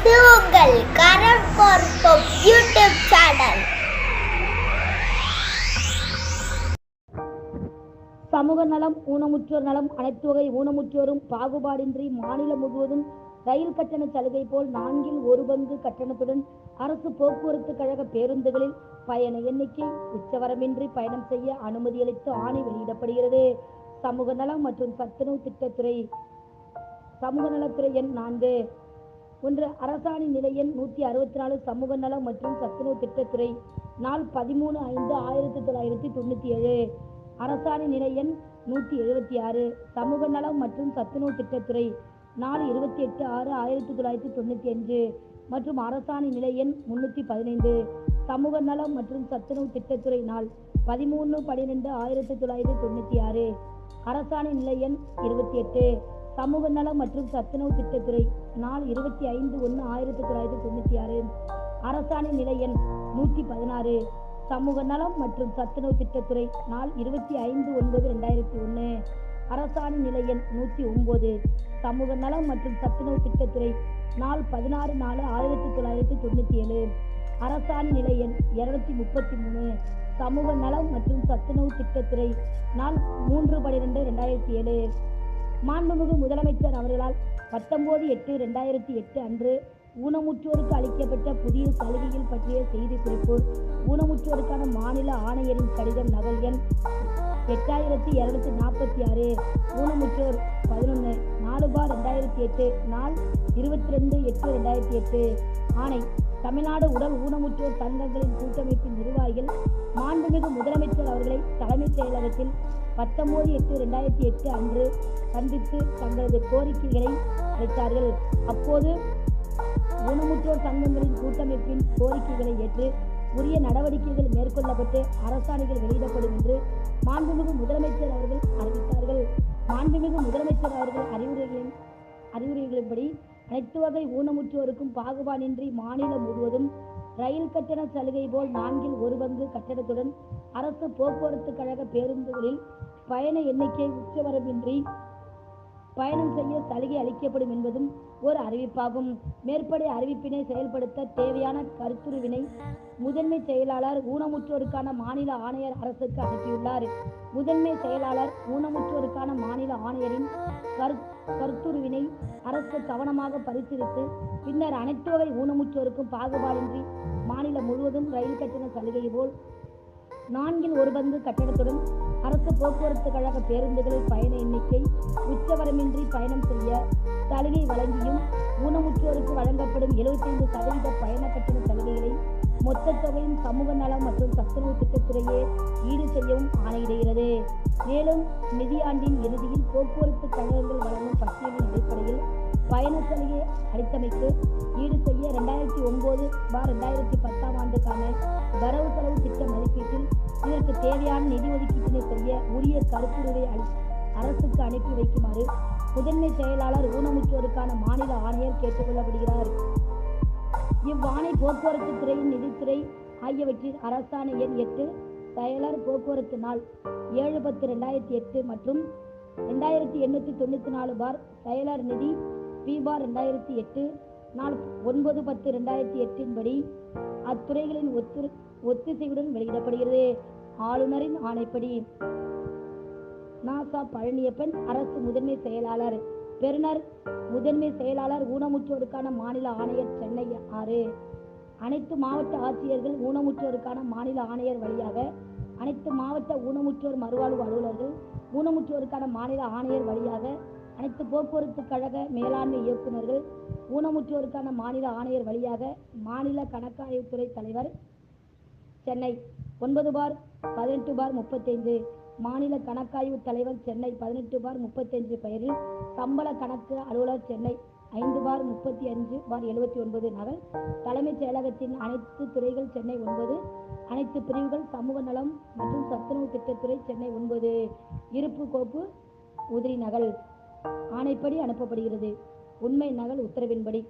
இது உங்கள் கரண் பார்ப்போம் யூடியூப் சேனல். சமூக நலம் ஊனமுற்றோர் நலம் அனைத்து வகை ஊனமுற்றோரும் பாகுபாடின்றி மாநிலம் முழுவதும் ரயில் கட்டண சலுகை போல் நான்கில் ஒரு பங்கு கட்டணத்துடன் அரசு போக்குவரத்து கழக பேருந்துகளில் பயண எண்ணிக்கை உச்சவரமின்றி பயணம் செய்ய அனுமதி அளித்து ஆணை வெளியிடப்படுகிறது. சமூக நலம் மற்றும் சத்துணவு திட்டத்துறை சமூக நலத்துறை எண் நான்கு. ஒன்று அரசாணை நிலையன் நூற்றி அறுபத்தி நாலு சமூக நலம் மற்றும் சத்துணவு திட்டத்துறை நாள் பதிமூணு ஐந்து ஆயிரத்தி தொள்ளாயிரத்தி தொண்ணூற்றி ஏழு. அரசாணை நிலையன் நூற்றி எழுபத்தி ஆறு சமூக நலம் மற்றும் சத்துணவு திட்டத்துறை நாள் இருபத்தி எட்டு ஆறு ஆயிரத்தி தொள்ளாயிரத்தி தொண்ணூற்றி அஞ்சு. மற்றும் அரசாணை நிலை எண் முன்னூற்றி பதினைந்து சமூக நலம் மற்றும் சத்துணவு திட்டத்துறை நாள் பதிமூணு பன்னிரெண்டு ஆயிரத்தி தொள்ளாயிரத்தி தொண்ணூற்றி ஆறு. அரசாணை நிலை எண் இருபத்தி எட்டு சமூக நலம் மற்றும் சத்துணவு திட்டத்துறை நாள் இருபத்தி ஐந்து ஒன்று ஆயிரத்தி தொள்ளாயிரத்தி தொண்ணூற்றி ஆறு. அரசாணை நிலை எண் நூற்றி பதினாறு. சமூக நலம் மற்றும் சத்துணவு திட்டத்துறை நாள் இருபத்தி ஐந்து ஒன்பது ரெண்டாயிரத்தி ஒன்று. அரசாணை நிலை எண் நூற்றி ஒம்பது சமூக நலம் மற்றும் சத்துணவு திட்டத்துறை நாள் பதினாறு நாலு ஆயிரத்தி தொள்ளாயிரத்தி தொண்ணூற்றி ஏழு. அரசாணை நிலை எண் முப்பத்தி மூணு. சமூக நலம் மற்றும் சத்துணவு திட்டத்துறை நாள் மூன்று பனிரெண்டு ரெண்டாயிரத்தி ஏழு. மாண்புமிகு முதலமைச்சர் அவர்களால் பத்தொன்பது எட்டு ரெண்டாயிரத்தி எட்டு அன்று ஊனமுற்றோருக்கு அளிக்கப்பட்ட புதிய சலுகைகள் பற்றிய செய்தி குறிப்பு. ஊனமுற்றோருக்கான மாநில ஆணையரின் கடிதம் நகல் எண் எட்டாயிரத்தி இரநூத்தி நாற்பத்தி ஆறு. ஊனமுற்றோர் பதினொன்று நாலு பார் ரெண்டாயிரத்தி எட்டு நாள் இருபத்தி ரெண்டு எட்டு ரெண்டாயிரத்தி எட்டு. ஆணை தமிழ்நாடு உடல் ஊனமுற்றோர் சங்கங்களின் கூட்டமைப்பின் நிர்வாகிகள் மாண்புமிகு முதலமைச்சர் அவர்களை தலைமைச் செயலகத்தில் பத்தொன்பது எட்டு ரெண்டாயிரத்தி எட்டு அன்று சந்தித்து தங்களது கோரிக்கைகளை அளித்தார்கள். அப்போது ஊனமுற்றோர் சங்கங்களின் கூட்டமைப்பின் கோரிக்கைகளை ஏற்று உரிய நடவடிக்கைகள் மேற்கொள்ளப்பட்டு அரசாணைகள் வெளியிடப்படும் என்று மாண்புமிகு முதலமைச்சர் அவர்கள் அறிவித்தார்கள். மாண்புமிகு முதலமைச்சர் அவர்கள் அறிவுரைகளின் அறிவுரைகளின்படி அனைத்து வகை ஊனமுற்றோருக்கும் பாகுபாடின்றி மாநிலம் முழுவதும் ரயில் கட்டண சலுகை போல் நான்கில் ஒரு பங்கு கட்டணத்துடன் அரசு போக்குவரத்து கழக பேருந்துகளில் பயண எண்ணிக்கை உச்சவரமின்றி பயணம் செய்ய சலுகை அளிக்கப்படும் என்பதும் ஒரு அறிவிப்பாகும். மேற்படி அறிவிப்பினை செயல்படுத்த தேவையான கருத்துருவினை முதன்மை செயலாளர் ஊனமுற்றோருக்கான மாநில ஆணையர் அரசுக்கு அனுப்பியுள்ளார். முதன்மை செயலாளர் ஊனமுற்றோருக்கான மாநில ஆணையரின் கரு கருத்துருவினை அரசு கவனமாக பரிசீலித்து பின்னர் அனைத்து வகை ஊனமுற்றோருக்கும் பாகுபாடின்றி மாநிலம் முழுவதும் ரயில் கட்டண சலுகை போல் நான்கில் ஒரு பங்கு கட்டணத்துடன் அரசு போக்குவரத்து கழக பேருந்துகளில் பயண எண்ணிக்கை உச்சவரமின்றி பயணம் செய்ய சலுகை வழங்கியும் ஊனமுற்றோருக்கு வழங்கப்படும் 75% சதவீத பயண கட்டண சலுகைகளை மொத்த தொகையும் சமூக நலம் மற்றும் சத்துணவு திட்டத்துறையே ஈடு செய்யவும் ஆணையிடுகிறது. மேலும் நிதியாண்டின் இறுதியில் போக்குவரத்து கழகங்கள் வழங்கும் பட்டியலின் அடிப்படையில் பயண சலுகை அளித்தமைக்கு ஈடு செய்ய ரெண்டாயிரத்தி பார் ரெண்டாயிரத்தி பத்தாம் ஆண்டுக்கான வரவு செலவு திட்ட மதிப்பீட்டில் இதற்கு தேவையான நிதி ஒதுக்கீட்டினை செய்ய உரிய கருத்துருவை அரசுக்கு அனுப்பி வைக்குமாறு முதன்மை செயலாளர் ஊனமுற்றோருக்கான மாநில ஆணையர் கேட்டுக்கொள்ளப்படுகிறார். இவ்வாணை போக்குவரத்து துறையின் நிதித்துறை ஆகியவற்றின் அரசாணை எண் எட்டு செயலர் போக்குவரத்து நாள் ஏழு பத்து ரெண்டாயிரத்தி எட்டு மற்றும் ரெண்டாயிரத்தி எண்ணூற்றி தொண்ணூற்றி நாலு பார் செயலர் நிதி பி பார் ரெண்டாயிரத்தி எட்டு நாள் ஒன்பது பத்து ரெண்டாயிரத்தி எட்டின் படி அத்துறைகளின் ஒத்து ஒத்திசைவுடன் வெளியிடப்படுகிறது. ஆளுநரின் ஆணைப்படி நாசா பழனியப்பன் அரசு முதன்மை செயலாளர் பெருனர் முதன்மை செயலாளர் ஊனமுற்றோருக்கான மாநில ஆணையர் சென்னை ஆறு. அனைத்து மாவட்ட ஆட்சியர்கள் ஊனமுற்றோருக்கான மாநில ஆணையர் வழியாக அனைத்து மாவட்ட ஊனமுற்றோர் மறுவாழ்வு அலுவலர்கள் ஊனமுற்றோருக்கான மாநில ஆணையர் வழியாக அனைத்து போக்குவரத்து கழக மேலாண்மை இயக்குநர்கள் ஊனமுற்றோருக்கான மாநில ஆணையர் வழியாக மாநில கணக்காய்வுத்துறை தலைவர் சென்னை ஒன்பது பார் பதினெட்டு பார் முப்பத்தைந்து மாநில கணக்காய்வு தலைவர் சென்னை பதினெட்டு பார் முப்பத்தஞ்சு பெயரில் சம்பள கணக்கு அலுவலர் சென்னை ஐந்து பார் முப்பத்தி அஞ்சு பார் எழுபத்தி ஒன்பது நகல் தலைமைச் செயலகத்தின் அனைத்து துறைகள் சென்னை ஒன்பது அனைத்து பிரிவுகள் சமூக நலம் மற்றும் சத்துணவு திட்டத்துறை சென்னை ஒன்பது இருப்பு கோப்பு உதிரி நகல். ஆணைப்படி அனுப்பப்படுகிறது. உண்மை நகல் உத்தரவின்படி.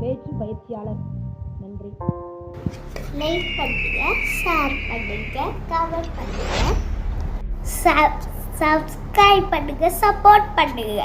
பேச்சு பயிற்சியாளர் நன்றி. லைக் பண்ணுங்க ஷேர் பண்ணுங்க. கமெண்ட் பண்ணுங்க சப்ஸ்கிரைப் பண்ணுங்க சப்போர்ட் பண்ணுங்க.